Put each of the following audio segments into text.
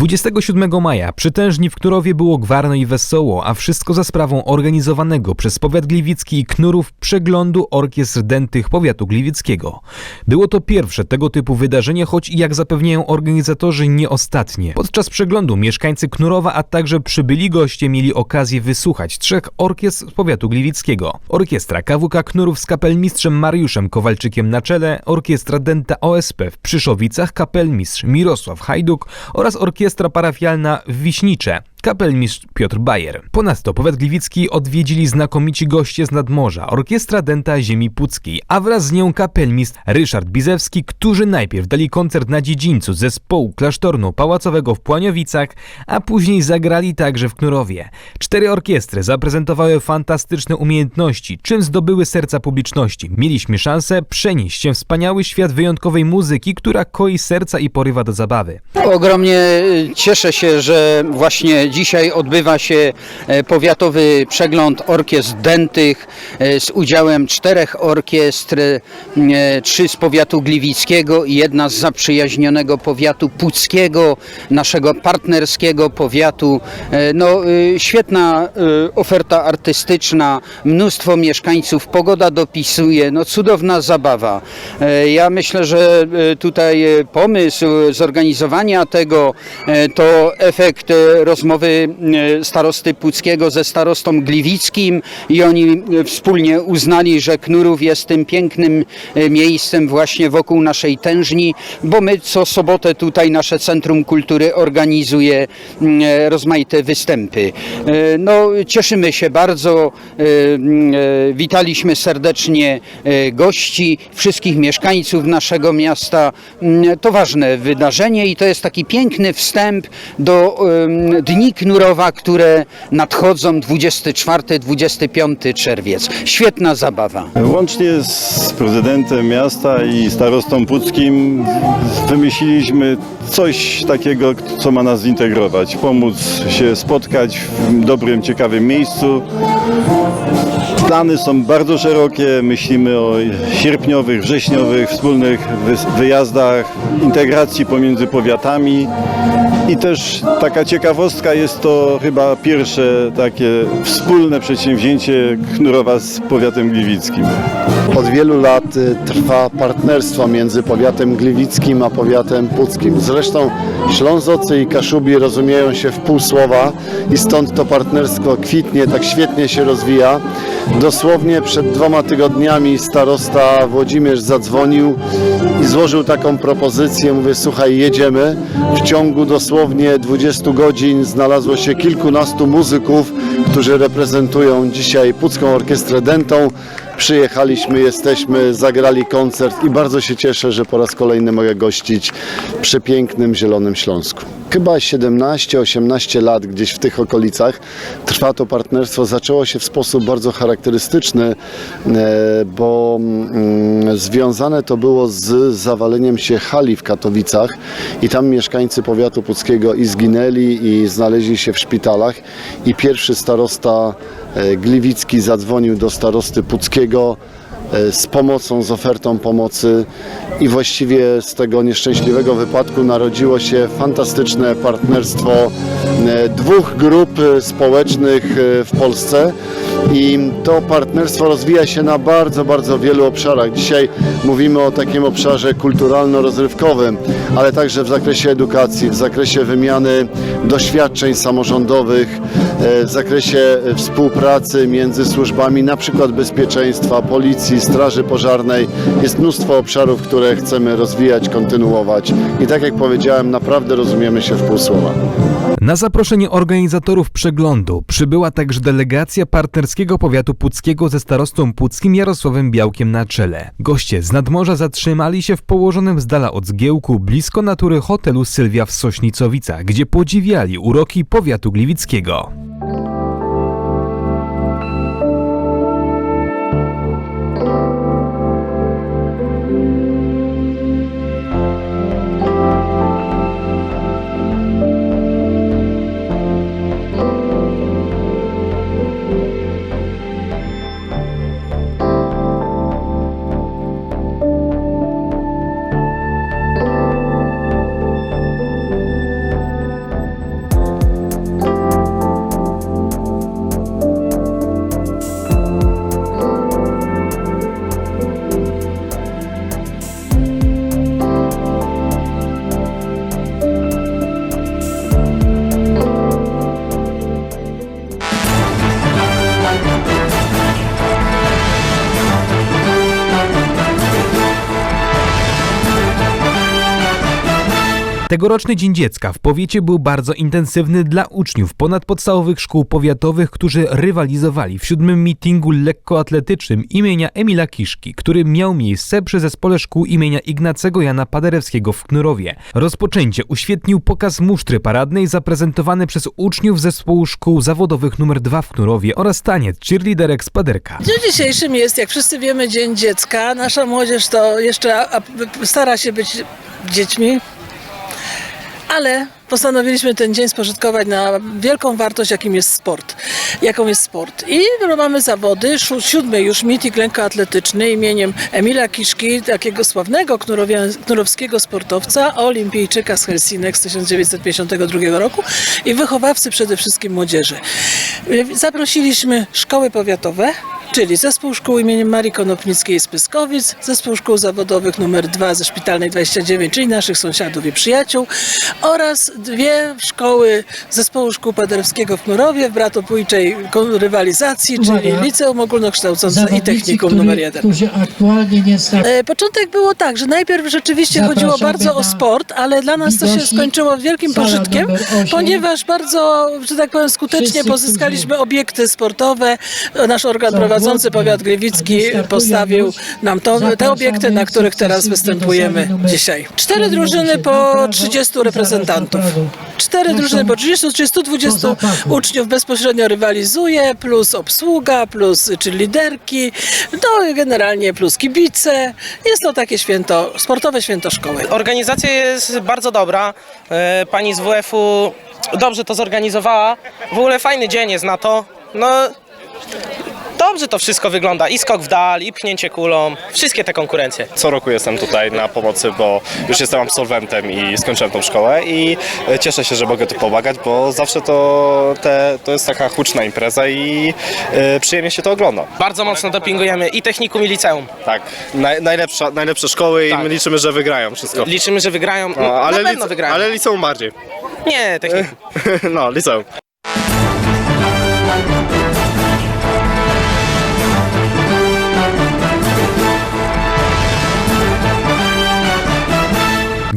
27 maja przytężni w Knurowie było gwarno i wesoło, a wszystko za sprawą organizowanego przez powiat gliwicki i Knurów przeglądu orkiestr dętych powiatu gliwickiego. Było to pierwsze tego typu wydarzenie, choć i jak zapewniają organizatorzy nie ostatnie. Podczas przeglądu mieszkańcy Knurowa, a także przybyli goście mieli okazję wysłuchać trzech orkiestr z powiatu gliwickiego. Orkiestra KWK Knurów z kapelmistrzem Mariuszem Kowalczykiem na czele, orkiestra dęta OSP w Przyszowicach, kapelmistrz Mirosław Hajduk oraz orkiestra parafialna w Wiśnicze kapelmistrz Piotr Bajer. Ponadto powiat gliwicki odwiedzili znakomici goście z nadmorza, orkiestra dęta ziemi puckiej, a wraz z nią kapelmistrz Ryszard Bizewski, którzy najpierw dali koncert na dziedzińcu zespołu klasztorno-pałacowego w Płaniowicach, a później zagrali także w Knurowie. Cztery orkiestry zaprezentowały fantastyczne umiejętności, czym zdobyły serca publiczności. Mieliśmy szansę przenieść się w wspaniały świat wyjątkowej muzyki, która koi serca i porywa do zabawy. Ogromnie e, cieszę się, że właśnie dzisiaj odbywa się e, powiatowy przegląd orkiestr dętych e, z udziałem czterech orkiestr, e, trzy z powiatu gliwickiego i jedna z zaprzyjaźnionego powiatu puckiego, naszego partnerskiego powiatu. No, świetna oferta artystyczna, mnóstwo mieszkańców, pogoda dopisuje, no cudowna zabawa. Ja myślę, że tutaj pomysł zorganizowania tego to efekt e, rozmowy e, starosty Puckiego ze starostą Gliwickim i oni e, wspólnie uznali, że Knurów jest tym pięknym e, miejscem właśnie wokół naszej tężni, bo my co sobotę tutaj nasze Centrum Kultury organizuje rozmaite występy. No, cieszymy się bardzo, witaliśmy serdecznie gości, wszystkich mieszkańców naszego miasta. To ważne wydarzenie i to jest taki piękny wstęp do em, Knurowa, które nadchodzą 24-25 czerwiec. Świetna zabawa. Łącznie z prezydentem miasta i starostą puckim wymyśliliśmy coś takiego, co ma nas zintegrować, pomóc się spotkać w dobrym, ciekawym miejscu. Plany są bardzo szerokie, myślimy o sierpniowych, wrześniowych, wspólnych wy- wyjazdach, integracji pomiędzy powiatami i też taka ciekawostka jest to chyba pierwsze takie wspólne przedsięwzięcie Knurowa z powiatem gliwickim. Od wielu lat y, trwa partnerstwo między powiatem gliwickim a powiatem puckim. Zresztą Ślązocy i Kaszubi rozumieją się w pół słowa i stąd to partnerstwo kwitnie, tak świetnie się rozwija. Dosłownie przed dwoma tygodniami starosta Włodzimierz zadzwonił i złożył taką propozycję. Mówię, słuchaj, jedziemy. W ciągu dosłownie 20 godzin znalazło się kilkunastu muzyków, którzy reprezentują dzisiaj Pucką Orkiestrę Dentą. Przyjechaliśmy, jesteśmy, zagrali koncert i bardzo się cieszę, że po raz kolejny mogę gościć w przepięknym Zielonym Śląsku. Chyba 17-18 lat gdzieś w tych okolicach trwa to partnerstwo. Zaczęło się w sposób bardzo charakterystyczny, e, bo mm, związane to było z zawaleniem się hali w Katowicach i tam mieszkańcy powiatu puckiego i zginęli i znaleźli się w szpitalach i pierwszy starosta Gliwicki zadzwonił do starosty Puckiego e, z pomocą, z ofertą pomocy i właściwie z tego nieszczęśliwego wypadku narodziło się fantastyczne partnerstwo e, dwóch grup e, społecznych e, w Polsce i to partnerstwo rozwija się na bardzo, bardzo wielu obszarach. Dzisiaj mówimy o takim obszarze kulturalno-rozrywkowym, ale także w zakresie edukacji, w zakresie wymiany doświadczeń samorządowych, e, w zakresie współpracy między służbami, na przykład bezpieczeństwa, policji, straży pożarnej. Jest mnóstwo obszarów, które chcemy rozwijać, kontynuować i tak jak powiedziałem, naprawdę rozumiemy się w pół słowa. Na zaproszenie organizatorów przeglądu przybyła także delegacja partnerskiego powiatu puckiego ze starostą puckim Jarosławem Białkiem na czele. Goście z nadmorza zatrzymali się w położonym z dala od zgiełku blisko natury hotelu Sylwia w Sośnicowicach, gdzie podziwiali uroki powiatu gliwickiego. Tegoroczny Dzień Dziecka w powiecie był bardzo intensywny dla uczniów ponadpodstawowych szkół powiatowych, którzy rywalizowali w siódmym meetingu lekkoatletycznym imienia Emila Kiszki, który miał miejsce przy zespole szkół imienia Ignacego Jana Paderewskiego w Knurowie. Rozpoczęcie uświetnił pokaz musztry paradnej zaprezentowany przez uczniów zespołu szkół zawodowych nr 2 w Knurowie oraz taniec cheerleaderek z Paderka. Dniu dzisiejszym jest, jak wszyscy wiemy, Dzień Dziecka. Nasza młodzież to jeszcze stara się być dziećmi, ale postanowiliśmy ten dzień spożytkować na wielką wartość, jakim jest sport. Jaką jest sport. I mamy zawody, siódmy już meeting lekkoatletyczny imieniem Emila Kiszki, takiego sławnego knurowskiego sportowca, olimpijczyka z Helsinek z 1952 roku i wychowawcy przede wszystkim młodzieży. Zaprosiliśmy szkoły powiatowe, czyli Zespół Szkół imieniem Marii Konopnickiej z Pyskowic, Zespół Szkół Zawodowych numer 2 ze Szpitalnej 29, czyli naszych sąsiadów i przyjaciół oraz dwie szkoły Zespołu Szkół Paderewskiego w Knurowie w bratobójczej rywalizacji, czyli Uwaga. Liceum Ogólnokształcące i Technikum numer 1. którzy aktualnie nie startują. E, Początek było tak, że najpierw rzeczywiście chodziło bardzo o na sport, ale dla nas to się skończyło wielkim Sala pożytkiem, numer osiem. ponieważ bardzo, że tak powiem, skutecznie Wszyscy, pozyskaliśmy obiekty sportowe. Nasz organ Są prowadzący powiat gliwicki postawił nam to, te obiekty, na których teraz występujemy dzisiaj. Cztery 107 drużyny po prawo, 30 zaraz na reprezentantów. Cztery drużyny po 30, 30, 20 do zapachu. uczniów bezpośrednio rywalizuje, plus obsługa, plus czy liderki, no generalnie plus kibice. Jest to takie święto, sportowe święto szkoły. Organizacja jest bardzo dobra. E, Pani z WF-u dobrze to zorganizowała. W ogóle fajny dzień jest na to. No, dobrze to wszystko wygląda. I skok w dal, i pchnięcie kulą. Wszystkie te konkurencje. Co roku jestem tutaj na pomocy, bo już jestem absolwentem i skończyłem tą szkołę i e, cieszę się, że mogę tu pomagać, bo zawsze to, te, to jest taka huczna impreza i e, przyjemnie się to ogląda. Bardzo mocno dopingujemy i technikum, i liceum. Tak, naj, najlepsza, najlepsze szkoły i Tak. my liczymy, że wygrają wszystko. Liczymy, że wygrają. No, ale, na pewno lice- wygrają. ale liceum bardziej. Nie, technikum. No, liceum.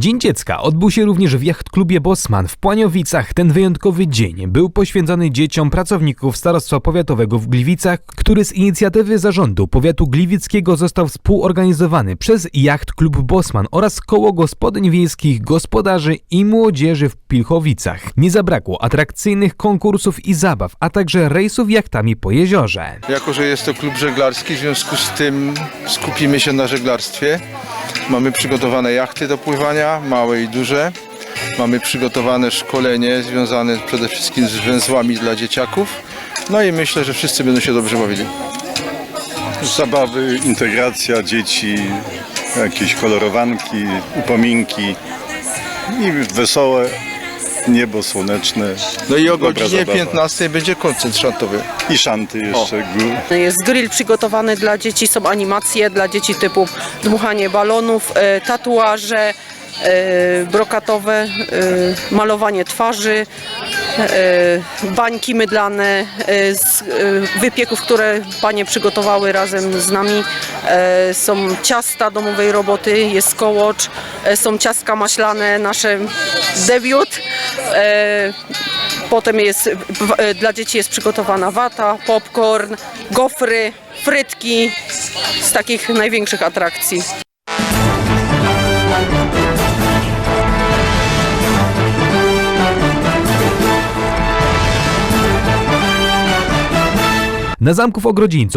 Dzień Dziecka odbył się również w jachtklubie Bosman w Płaniowicach. Ten wyjątkowy dzień był poświęcony dzieciom pracowników Starostwa Powiatowego w Gliwicach, który z inicjatywy zarządu powiatu gliwickiego został współorganizowany przez Jachtklub Bosman oraz Koło Gospodyń Wiejskich Gospodarzy i Młodzieży w Pilchowicach. Nie zabrakło atrakcyjnych konkursów i zabaw, a także rejsów jachtami po jeziorze. Jako, że jest to klub żeglarski, w związku z tym skupimy się na żeglarstwie. Mamy przygotowane jachty do pływania, małe i duże. Mamy przygotowane szkolenie związane przede wszystkim z węzłami dla dzieciaków. No i myślę, że wszyscy będą się dobrze bawili. Zabawy, integracja dzieci, jakieś kolorowanki, upominki i wesołe niebo słoneczne. No i o godzinie zabawa. 15 będzie koncert szantowy. I szanty jeszcze. gru- Jest grill przygotowany dla dzieci, są animacje dla dzieci typu dmuchanie balonów, e, tatuaże brokatowe, e, malowanie twarzy, e, bańki mydlane z wypieków, które panie przygotowały razem z nami. Są ciasta domowej roboty, jest kołocz, są ciastka maślane, nasze debiut. Potem jest, dla dzieci jest przygotowana wata, popcorn, gofry, frytki z takich największych atrakcji. Na zamku w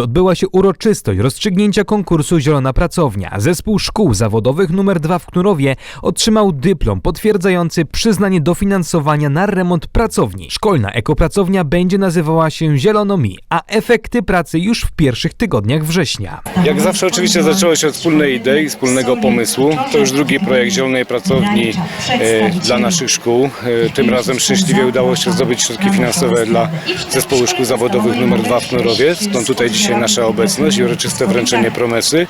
odbyła się uroczystość rozstrzygnięcia konkursu Zielona Pracownia. Zespół szkół zawodowych nr 2 w Knurowie otrzymał dyplom potwierdzający przyznanie dofinansowania na remont pracowni. Szkolna ekopracownia będzie nazywała się Zielono Mi, a efekty pracy już w pierwszych tygodniach września. Jak zawsze oczywiście zaczęło się od wspólnej idei, wspólnego pomysłu. To już drugi projekt Zielonej Pracowni e, dla naszych szkół. E, tym razem szczęśliwie udało się zdobyć środki finansowe dla Zespołu Szkół Zawodowych nr 2 w Knorowie. Knurowie. Stąd tutaj dzisiaj nasza obecność i uroczyste wręczenie promesy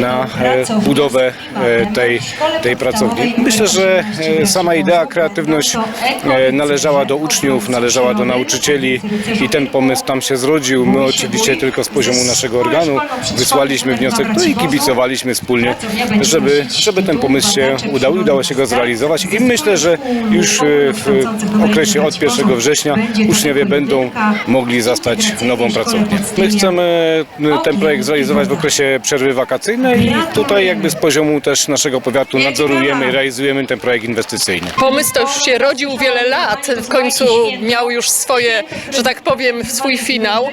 na e, budowę e, tej, tej pracowni. Myślę, że e, sama idea, kreatywność należała do uczniów, należała do nauczycieli i ten pomysł tam się zrodził. My oczywiście tylko z poziomu naszego organu wysłaliśmy wniosek, no i kibicowaliśmy wspólnie, żeby, żeby ten pomysł się udał i udało się go zrealizować i myślę, że już w okresie od 1 września uczniowie będą mogli zastać nową pracownię. My chcemy e, ten projekt zrealizować w okresie przerwy wakacyjnej i tutaj jakby z poziomu też naszego powiatu nadzorujemy i realizujemy ten projekt inwestycyjny. Pomysł to już się rodził wiele lat, w końcu miał już swoje, że tak powiem, swój finał.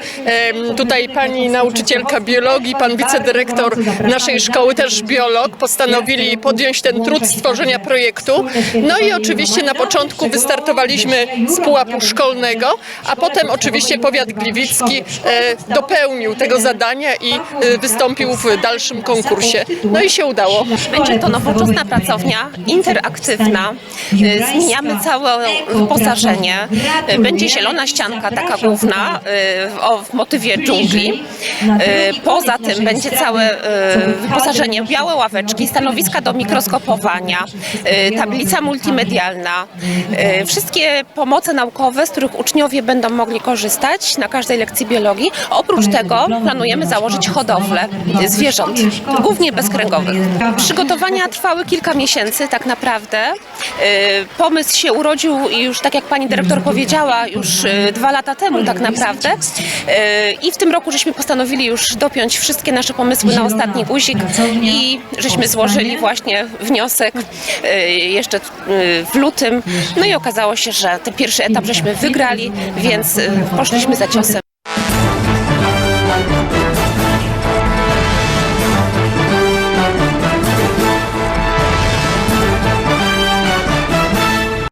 Tutaj pani nauczycielka biologii, pan wicedyrektor naszej szkoły, też biolog, postanowili podjąć ten trud stworzenia projektu. No i oczywiście na początku wystartowaliśmy z pułapu szkolnego, a potem oczywiście powiat gliwicki dopełnił tego zadania i e, wystąpił w dalszym konkursie. No i się udało. Będzie to nowoczesna pracownia, interaktywna. Y, Zmieniamy całe wyposażenie. Będzie zielona ścianka, taka główna, o motywie dżungli. Poza tym będzie całe wyposażenie, białe ławeczki, stanowiska do mikroskopowania, tablica multimedialna, wszystkie pomoce naukowe, z których uczniowie będą mogli korzystać na każdej lekcji biologii. Oprócz tego planujemy założyć hodowlę zwierząt, głównie bezkręgowych. Przygotowania trwały kilka miesięcy tak naprawdę. Y, Pomysł się urodził już, tak jak pani dyrektor powiedziała, już y, dwa lata temu tak naprawdę. Y, I w tym roku żeśmy postanowili już dopiąć wszystkie nasze pomysły na ostatni guzik i żeśmy złożyli właśnie wniosek jeszcze w lutym. No i okazało się, że ten pierwszy etap żeśmy wygrali, więc poszliśmy za ciosem.